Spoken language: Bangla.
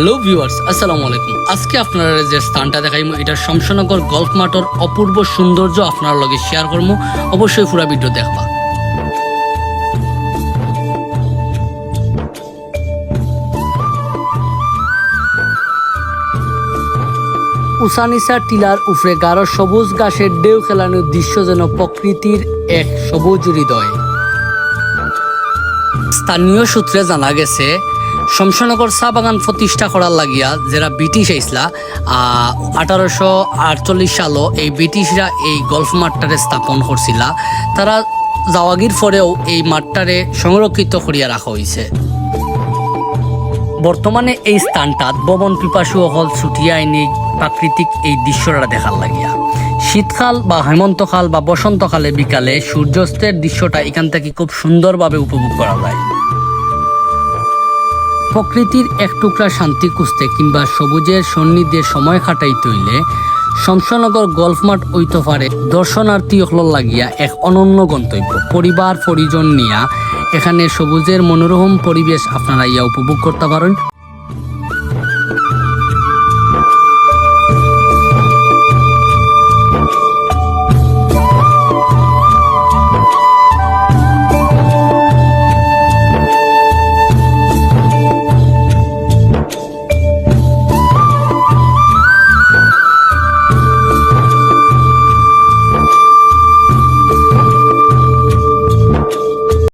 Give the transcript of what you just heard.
হ্যালো ভিউয়ার্স, আসসালামু আলাইকুম। আজকে আপনারা যে স্থানটা দেখাইমু, এটা শমশনগর গল্ফ মাঠের অপূর্ব সৌন্দর্য আপনার লগে শেয়ার করব অবশ্যই পুরো ভিডিও দেখবা। উসানিসা টিলার উফরে গাঢ় সবুজ ঘাসের ঢেউ খেলানোর দৃশ্য যেন প্রকৃতির এক সবুজ হৃদয়। স্থানীয় সূত্রে জানা গেছে শমশনগর চা বাগান প্রতিষ্ঠা করার লাগিয়া যারা ব্রিটিশ আইসলা আঠারোশো আটচল্লিশ সালও এই ব্রিটিশরা এই গল্ফ মাঠটারে স্থাপন করছিলা। তারা জাওয়াগির পরেও এই মাঠটারে সংরক্ষিত করিয়া রাখা হয়েছে বর্তমানে এই স্থানটাত ভবন পিপাসু হল ছুটিয়া আইনি প্রাকৃতিক এই দৃশ্যটা দেখার লাগিয়া। শীতকাল বা হেমন্তকাল বা বসন্তকালে বিকালে সূর্যাস্তের দৃশ্যটা এখান থেকে খুব সুন্দরভাবে উপভোগ করা যায়। প্রকৃতির এক টুকরা শান্তি খুঁজতে কিংবা সবুজের সন্নিধে সময় কাটাইতে হইলে শমশনগর গল্ফ মাঠ হইতে পারে। দর্শনার্থী হল লাগিয়া এক অনন্য গন্তব্য। পরিবার, পরিজন নিয়া এখানে সবুজের মনোরম পরিবেশ আপনারা ইয়া উপভোগ করতে পারেন।